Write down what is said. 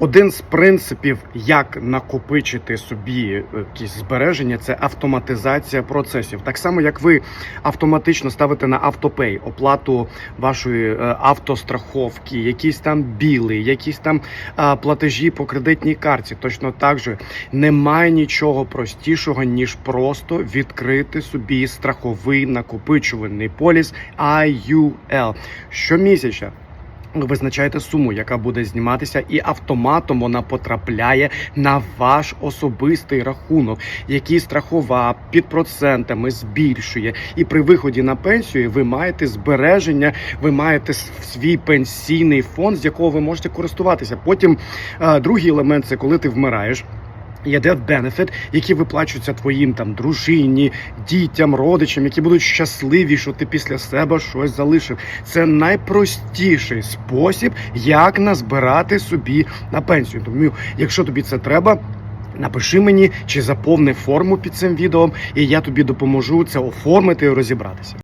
Один з принципів, як накопичити собі е, якісь збереження, це автоматизація процесів. Так само, як ви автоматично ставите на автопей оплату вашої е, автостраховки, якісь там біли, якісь там платежі по кредитній карті. Точно так же немає нічого простішого, ніж просто відкрити собі страховий накопичувальний поліс IUL. Щомісяця визначаєте суму, яка буде зніматися, і автоматом вона потрапляє на ваш особистий рахунок, який страхова під процентами збільшує. І при виході на пенсію ви маєте збереження, ви маєте свій пенсійний фонд, з якого ви можете користуватися. Потім е, другий елемент це коли ти вмираєш. Є death benefit, які виплачуються твоїм там дружині, дітям, родичам, які будуть щасливі, що ти після себе щось залишив. Це найпростіший спосіб, як назбирати собі на пенсію. Тому, якщо тобі це треба. Напиши мені чи заповни форму під цим відео, і я тобі допоможу це оформити і розібратися.